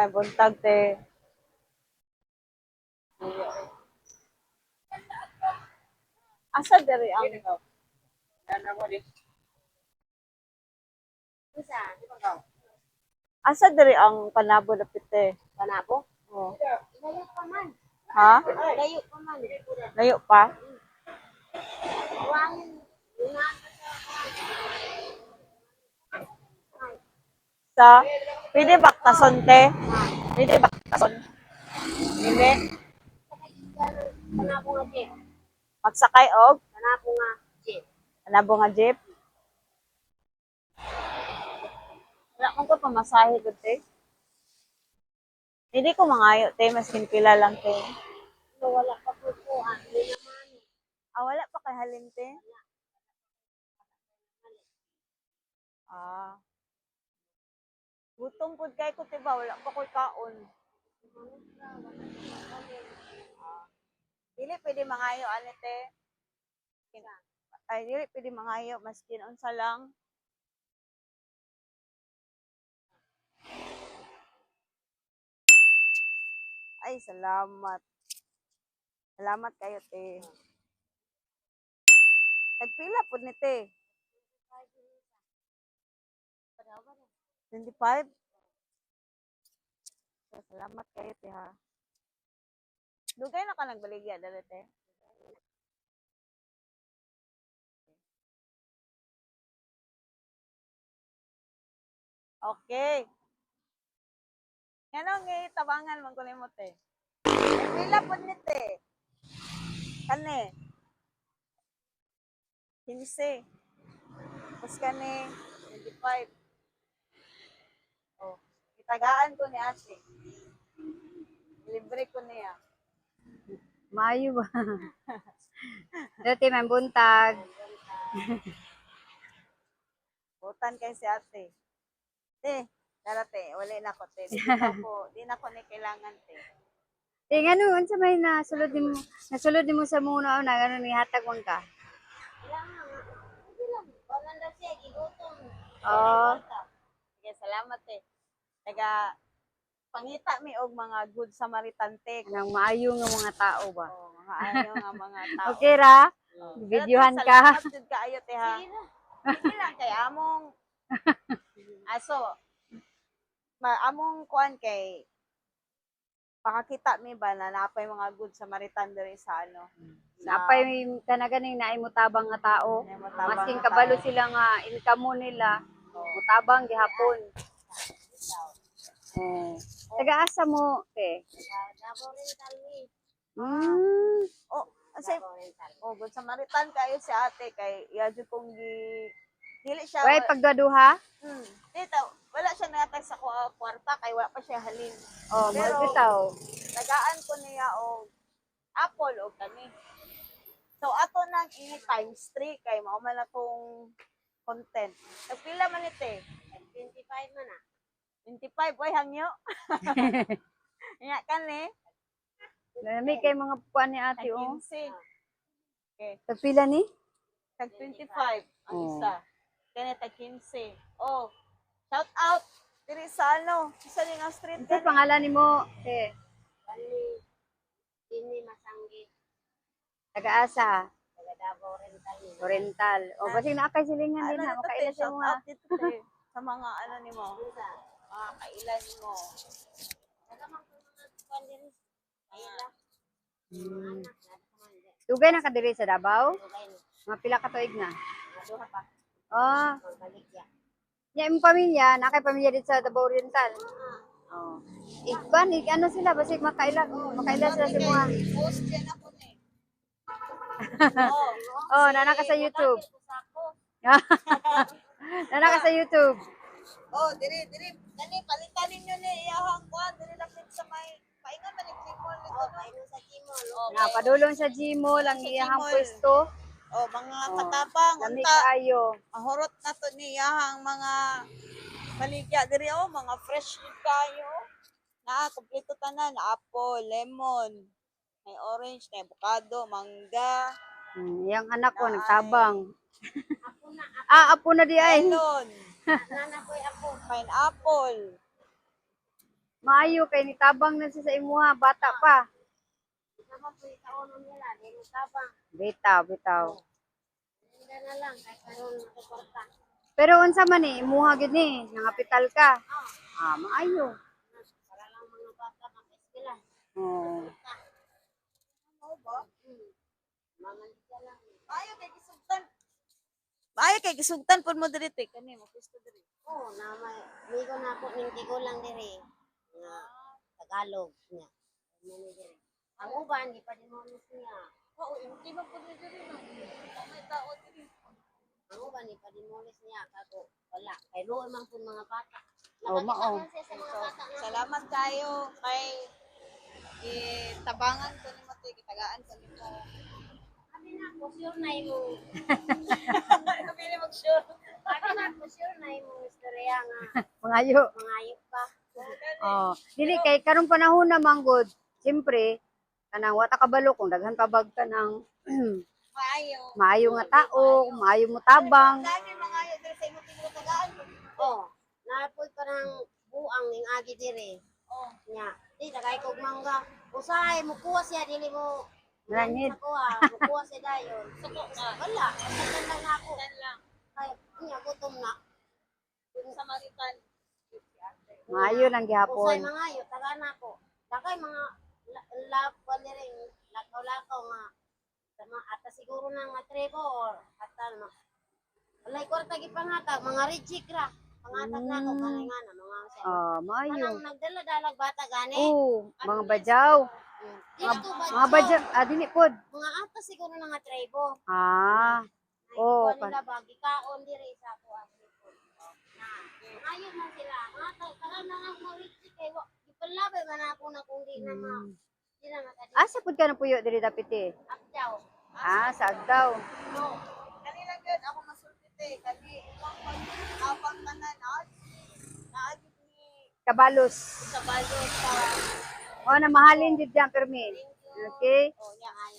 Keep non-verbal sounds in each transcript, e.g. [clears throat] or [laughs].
May buntag, te. Asa diri ang Asa diri ang panabo dapit te? Panabo? Oh. Layo pa man. Ha? Layo pa man. Layo pa? Wang Sa Pwede baktason te? Pwede baktason? Hindi. panabo nga jeep. Magsakay og Panabo nga jeep. Anabo nga jeep? Wala kong ko pamasahe ko, te. Hindi ko mangayo, te. Maskin pila lang, te. So, wala pa po po. Ah, hindi naman. Ah, wala pa kay halin, te? Ah. Gutom pud kay ko, te ba? Wala pa ko'y kaon. Ah. Dili pwede mangayo, ane, te. Kin- Ay, dili pwede mangayo. Maskin unsa lang. Ay, salamat. Salamat kayo, te. Nagpila po ni te. 25? Salamat kayo, te, ha. Dugay na ka nagbaligya, dali, te. Okay. Yan ang tabangan man ko nimo te. Pila po ni te. Kani. 15. Tapos kani 25. Oh, itagaan ko ni ate. Libre ko niya. Maayo ba? [laughs] Dati may buntag. [laughs] Butan kay si ate. Te, darate, wala na ko te. [laughs] Di na ko, di na ko ni kailangan te. Eh, ano, unsa may nasulod mo, nasulod mo sa muna na, ano, ni hatag mong ka? Kailangan nga. Hindi lang. Wala na siya. Gigutom. Oo. Sige, salamat te. Taga pangita mi og mga good Samaritan te. Nang maayo nga mga tao ba? Oh, mga ayaw nga mga tao. [laughs] Okay ra? Oh. Videohan ka. Salamat jud kaayo te ha. Sige na. Hindi lang kay among [laughs] aso ma among kuan kay pakakita mi ba na napay mga good Samaritan diri sa ano. Sa- Napay kanaganing naay mutabang nga tao. Nay mo tabang Masking kabalo sila nga income mo nila, Oh. mutabang gihapon. Eh, taga-asa mo, te? Dabo rin talwi. Hmm. Oh, kasi Dabo rin talwi. oh good Samaritan kayo si ate kay iya jud kong gi dili siya Way pagdaduha? Hmm. Dito, wala siya natag sa kwa- kwarta kay wala pa siya halin. Oh, Pero- magbitaw. Tagaan ko niya og apple o kani. So ato nang ini times 3 kay mao man na tong content. Nagpila man ite? 25 man ah. 25 oy hangyo. [laughs] Nya kani, Nami kay mga puan ni ate, oh. 15. Okay, Tagpila ni? tag 25 ang Oh. isa. Kani tag 15. Oh, shout out diri sa ano, isa ni nga street Ito kani. pangalan ni mo, te? Kani. Ini masanggit. Taga-asa? Taga Dabo rin talwi. Oriental. O, basig na akay silingan din Ano ha. dito, Makaila te? siya Shout mga. out dito te, sa mga ano ni mo, Unsa? Mga kailan mo. Hmm. Tugay na kadiri sa Davao? Tugay ni. Mga pila ka tuig na. Maduha pa. Oh, Magbalik ya. niya imong pamilya, na kay pamilya dito sa Davao Oriental. Oh. Ikban, ik ano sila, basig makaila, makaila sila sa mga. Post yan ako ni. [laughs] Oh, nana ka sa YouTube. Sako. nana ka sa YouTube. Oh, diri diri kani palitan ninyo ni iyahang kuan diri lapit sa may paingon man ni Kimol nito. Oh, paino sa Kimol. Oh, Na padulong sa Gmall ang iyahang Gmall. pwesto. oh, mga Oh, katapang Lami kaayo. Ahorot na to ni iyahang mga baligya diri oh, mga fresh food kayo. Na kompleto tanan, apple, lemon, may orange, may avocado, mangga, Hmm, yang anak ko nagtabang. Ako [laughs] na. Ah, apo na di ay. melon, Nana ko'y ako. pineapple. Maayo kay nitabang na siya sa imuha, bata pa. Sama po yung taonon nila, di mo tabang. Bitaw, bitaw. Hindi na lang. Pero unsa man ni imuha gid ni, nangapital ka. Ah, maayo. Para lang mga bata. Oh. Mga hindi lang. Maayo kay Maayo kay gisugtan pud mo diri te kani mo pisto diri. Oo, na may, migo na ako, ninti ko lang diri. Nga, Tagalog niya. Ano diri. Ang uban, di pa din mo niya. Oo, hindi ba pud diri no. May tao diri. Ang uban, di pa din mo niya. Kako, wala. Kay doon man po mga bata. Oh, mao. Salamat kayo kay itabangan ko nimo te kitagaan ko nimo. Po, sure na mo. Pili mag sure. Na po, sure na mo. Istorya nga. Mangayo. Ayok pa. Oh, dili kay karong panahon na manggod. Siyempre, kanang wata kabalo kung daghan ka bag ka ng [clears throat] Maayo. maayo nga tao, maayo mo tabang. Dami mga ayo diri sa imo tinglo tagaan. Oh, napoy pa ng buang ning agi dire. Oh. Nya, di tagay kog mangga. Usahay mo kuha siya dili mo. Nanid. Kuha, mo kuha siya dayon. Suko na. Wala, kasan lang ako. Dan lang. Kay nya gutom na. Samaritan. Maayo lang Usay gihapon. mga ayo taga na ko. Dagay mga lap pa dire lakaw-lakaw nga. Ata siguro na nga trebo or ata ma. Walay kwarta gi pangatag mga rejik ra. Pangatag na ko kanay nga na mga sa. Oh, maayo. Kanang nagdala-dalag bata gani. Oh, mga badyaw. Mga, Mga badyaw, ah, dili pod. Mga ata siguro na nga trebo. Ah, Oh, Oh, nila ba gikaon diri sa ako ang Na. Ayun man sila. Mga karon na mo rich kay wa ipalabay man ako na kung di na ma di na makadi. asa pud ka na puyo diri dapiti? Apdaw. Ah, sa Agdaw. No. Kani lang gyud ako masulti te kani apang tanan na naagi ni Kabalos. sa bayo Oh, na mahalin jud yan permin. Okay?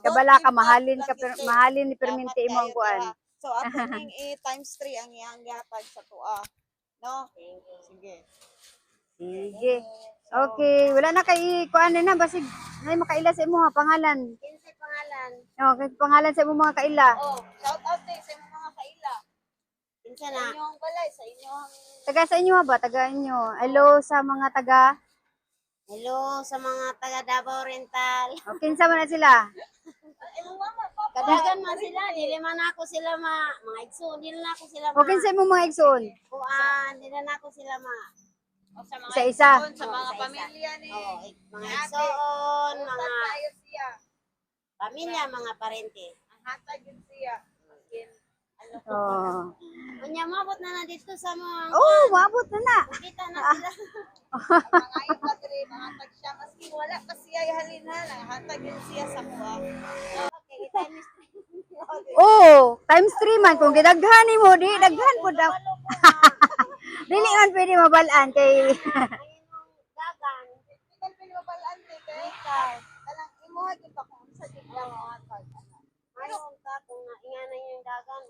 Kabala ka mahalin ka per, mahalin ni perminti imo ang kuan. So ako ning i times 3 ang iyang gihatag sa tuwa. No? Sige. Sige. Okay, wala na kay kuan na basig nay makaila sa imo ha pangalan. Kinsay pangalan? Oh, kay pangalan sa imo mga kaila. Oh, shout out din sa mga kaila. Kinsa Sa na? inyong balay, sa inyong Taga sa inyo ha ba? Taga inyo. Hello sa mga taga. Hello sa mga taga Davao Oriental. O, kinsa man na sila? Kadagan man sila, dili man ako sila ma mga igsoon, dili na ako sila O, ma. kinsa mo mga igsoon? Kuan, dili na ako sila ma. O, sa mga Isa-isa. igsoon, sa mga isa-isa. pamilya ni ik- mga ate. igsoon, mga tayo siya. pamilya, mga parente. Ang hatag yun siya. Akin, ano ko. Oh. Unya mabot na na dito sa mga Oh, maabot na na. kita na sila. [laughs] Mga diri, mga hatag siya. Maski wala pa siya ihalin na, hatag yun siya sa kuha. Okay, Oh, times 3 man kung gidaghan mo di daghan pud daw. [laughs] Dili man pwede mabalaan kay dagan. Ikan pinibabalaan din kay kay. Talang imuha gyud pa kung sa lang mga hatag. Mayroon ka kung na ingana yung dagan.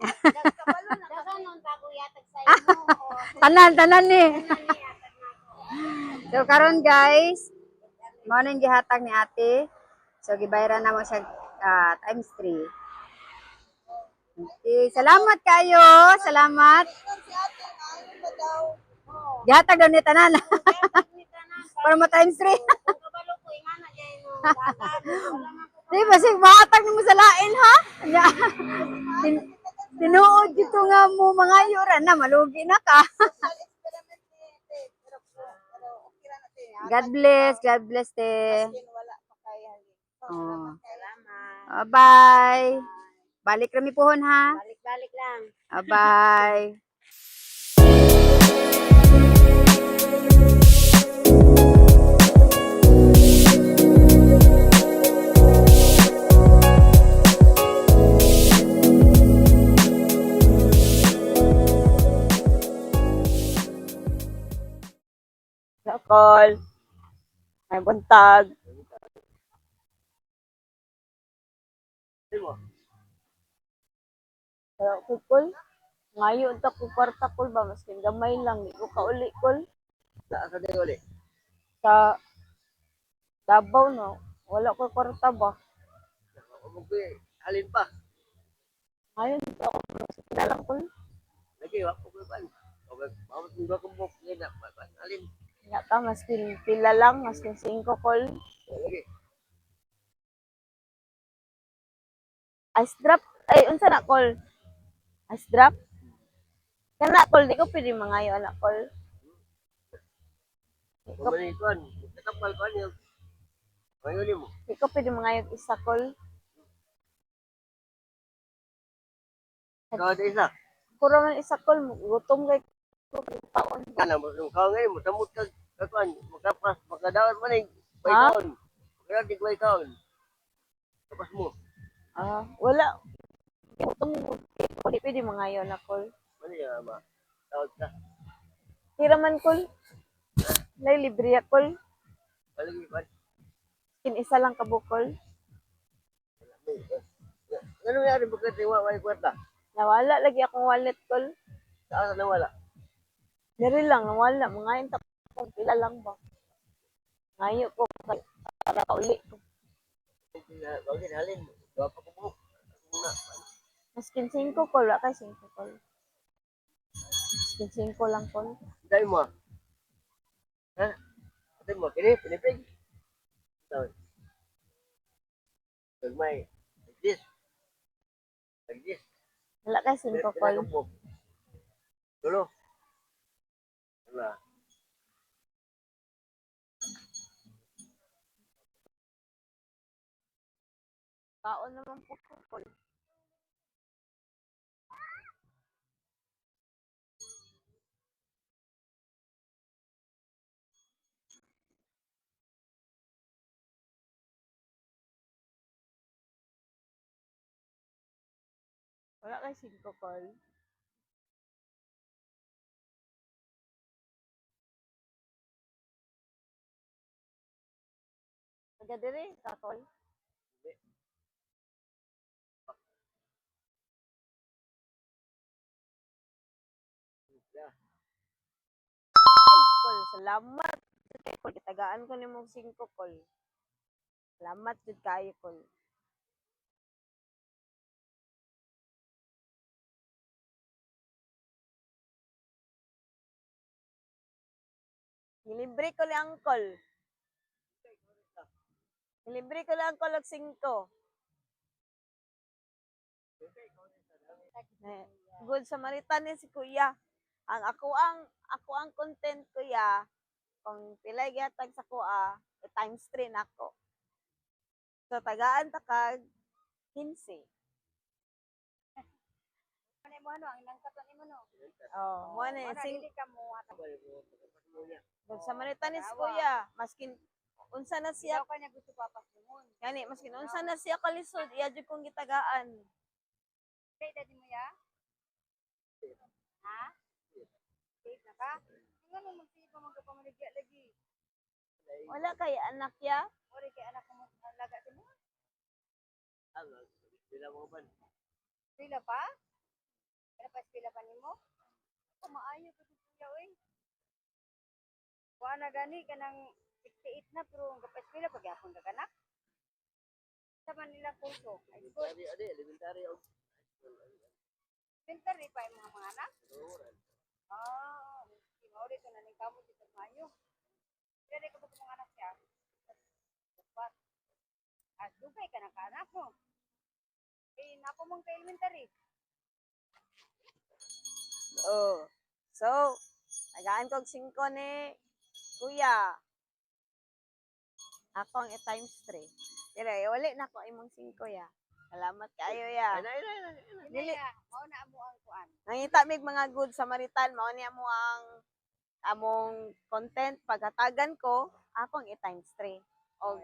Dagan nun ka ko yatag sa [laughs] imo. Tanan tanan ni. So karon guys, mao na yung gihatag ni ate. So gibayaran na mo siya ah, times 3. Okay, salamat kayo. Salamat. Gihatag daw ni tanan [laughs] para mo times 3. kung kabalo ko ingana dyan yung dagan. Wala man ko Di ba sig mahatag mo sa lain ha? [laughs] Tinuod dito nga mo mga yuran na malugi na ka. [laughs] Social experiment ni ate. Pero, pero okay ra na te. God bless, God bless te. Wala pa kay Oh. Salamat. Bye. Balik kami pohon ha. Balik-balik lang. Bye. [laughs] Buntag. Pero kukul. Ngayon ta ko kwarta kul ba maskin gamay lang di ko kauli kul. Sa ka din uli. Sa Davao no, wala ko kwarta ba? Ko eh, halin pa. Ako dalang ko. Lagi, wak ko ko ban. Huwag, bawat mga kumbok, ngayon na, ban, halin. Nga ka, maskin pila lang, maskin 5 call. Ice drop, ay, unsa na call? Ice drop? Kana call, di ko pwede mangayo na call. Katapal ko. Di ko pwede mangayo isa call. Ikaw isa. Kuro man isa call, gutom kay taon. Kana mo yung kau ngayon mo, tamot ka, kakuan, makapas, makadawat mo ning. Ha? Baikon. Kaya di ko ikaw. Tapos mo. Ah, wala. Gutom ko. Di pwede mangayo na call. Ano yung ama? Tawag ka. Hira man call. Lay libre ya call. Palagi ko. Kin isa lang ka bukol. Ano nangyari ba kasi wa may kwarta? Nawala lagi akong wallet call. Saan na nawala? Diri lang, nawala. Mga yung tapong pila lang ba? Ngayo ko para uli ko. Bagay halin mo. Dua pa ko. Maskin 5 call, wala kay 5 call. Maskin 5 lang call. Dahil mo. Ha? Dahil mo. Kini, pinipig. Tawag. Pagmay. Like this. Like this. Wala kay 5 call. Dulu. Wala. Kaon naman po ko call. Wala kay 5 call. Taga dire ka call. Ay, call. Salamat. Call. Kitagaan ko ni mong 5 call. Salamat jud kayo call. Nilibre ko lang call. Nilibre ko lang call og 5. Eh, Good Samaritan ni si Kuya. Ang ako ang ako ang content kuya kung pilay gyatag sa kuha, e times 3 nako. So tagaan ta kag 15. Ano mo ano, ang nangkaton ni mo no. Oh, mo na sing ka mo. Good Samaritan ni si Kuya. Maskin unsa na siya ka niya gusto papas mo. gani maskin unsa na siya kalisod iya jud kong gitagaan. Kay daddy mo ya? Ha? Date na ka? Nga mo magsipa magpamaligya lagi. Wala kay anak ya. Ori kay anak mo laga sa mo. Bila mo ban. Pila pa? Kaya pa pila pa nimo? Kumaayo ko sa kuya oy. Kuha na gani ka 68 na pero ang kapas pila pag yapon ka kanak. Sa Manila ko, Elementary, ade, elementary. og- center pa yung mga mga anak. Ah, si Mauri to naning kamo si Mayo. Dere ko ba mga anak siya? Dapat. Ah, dugay ka ng kaanak mo. Eh, napo mong ka-elementary. Oh. So, tagaan kog 5 ni Kuya. Ako ang i-times 3. Dire, wali na ko imong 5 ya. Salamat kayo ya. Ay, ay, ay, ay, ay. Dili. Mao na mo ang kuan. Nangita mig mga good Samaritan, mao niya mo ang among content pagatagan ko, akong i-times 3. Oh,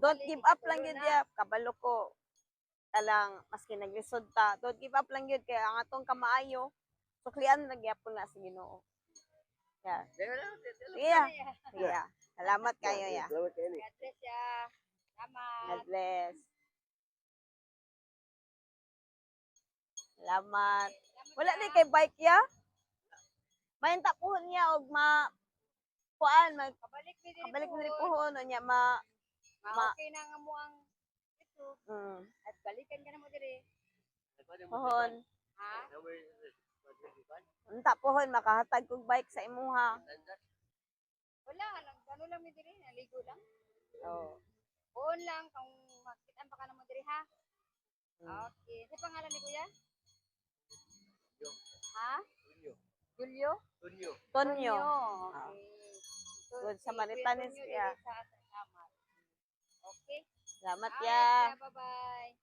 don't give up lang yun ya, kabalo ko. Kalang maski naglisod ta, don't give up lang yun kaya ang atong kamaayo, suklian na gyapon na sa Ginoo. Yeah. Sige na, sige Salamat kayo ya. Salamat kayo ni. God bless ya. Salamat. God bless. Salamat. Wala ni kay bike ya. Mayin tapuhon niya og ma kuan mag Kabalik mi diri. kabalik po. puhon unya ma Ma Ma- okay na nga mo ang YouTube mm, at balikan ka na mo diri. puhon. Ha? Unta puhon makahatag kog bike sa imuha. Wala lang, ano lang mi diri, naligo lang. Oh. Buon lang kung makitaan pa ka na mo diri ha. Mm. Okay. Sa pangalan ni Kuya? Ha? Tunyo. Julio? Tunyo. Tonyo. Okay. So, Good si Samaritanis Kuya Tonyo siya. diri sa Asamat. Okay? Salamat ya. Bye-bye.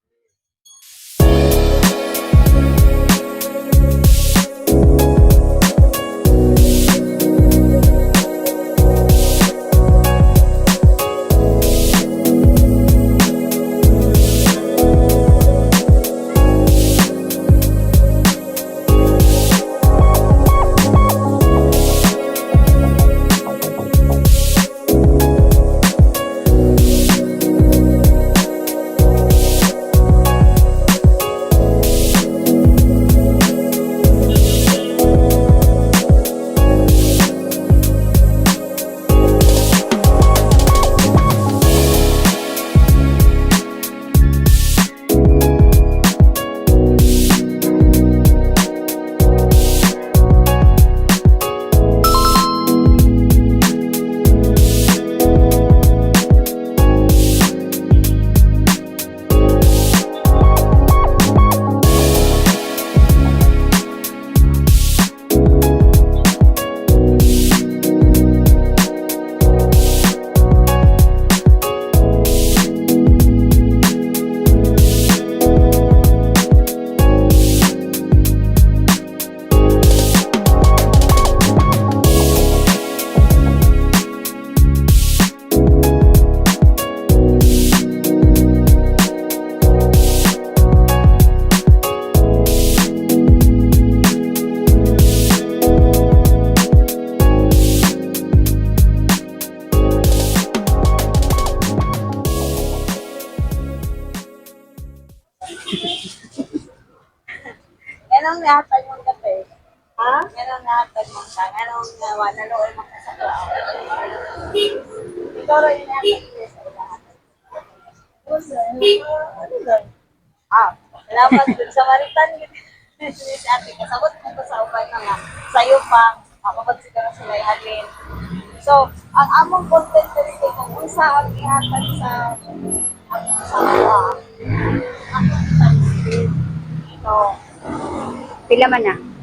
Ha? Anong nahatag mong ka? Anong uh, wala looy mong kasakla? Ikaw rin yung nahatag mo sa lahat. Ah, salamat dun sa Maritan. Si ate, kasabot ko sa uban na nga. Sa'yo pa, ako ba siguro sila ihalin. So, ang among content dito kung unsa ang ihatag sa ang sa mga ang So, Pila man na?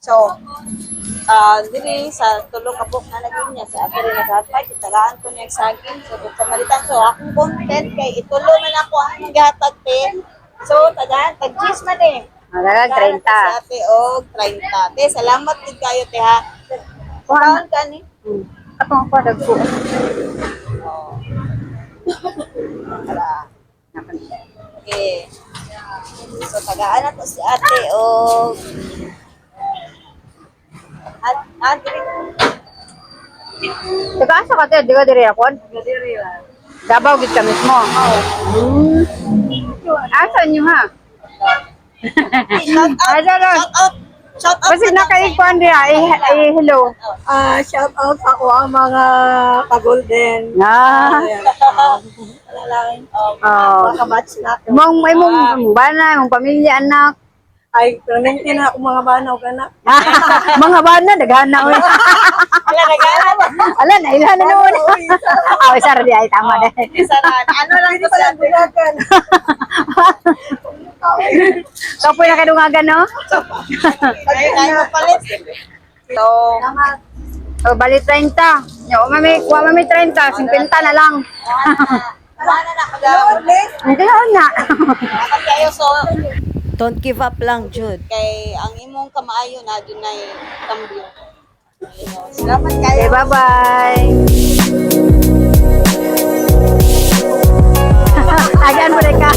So, ah dili sa tulong kabuk na naging niya sa ako rin naghatag, itagaan ko niya sa akin. So, doon sa malitan. So, akong content kay itulo man ako ang naghatag te. So, tagaan, tag-gis man eh. Tagaan ko Sa ate, o, 30. Te, salamat din kayo, te, ha. Kaon ka ni? Hmm. Ako ang padag po. Oo. Tara. Okay. So, tagaan na to si ate, o... At, at, Taga asa ka te, di ka diri ako? Gadiri lang. Dabaw gid ka mismo. Hmm. Asa niyo ha? Shout out, shout out, shout out. Kasi na diya, eh, eh, hello. Ah, shout out ako ang mga ka-golden. Ah, Wala lang. Oh. Mga kabatch na. Mong may mong bana, mong pamilya, anak. Ay, permanente na ako mga banaw kana. [laughs] mga bana, daghana oy. Wala, nagana ba? Ala, nailan na noon. Ah, isa ra [laughs] di ay tama na. Isa na, ano lang Hindi lang ate? bunagan. Kapoy na kadungagan no? Ayun, tayo mapalit. So, O bali 30. Yo, mami, kuha mami 30, 50 na lang. wala na na, mag- Hindi na. Kayo, so, don't give up lang, Jude. Kay ang imong kamaayo na dun ay kambyo. Ayun, Salamat kayo. Okay, bye-bye. Agan mo ka.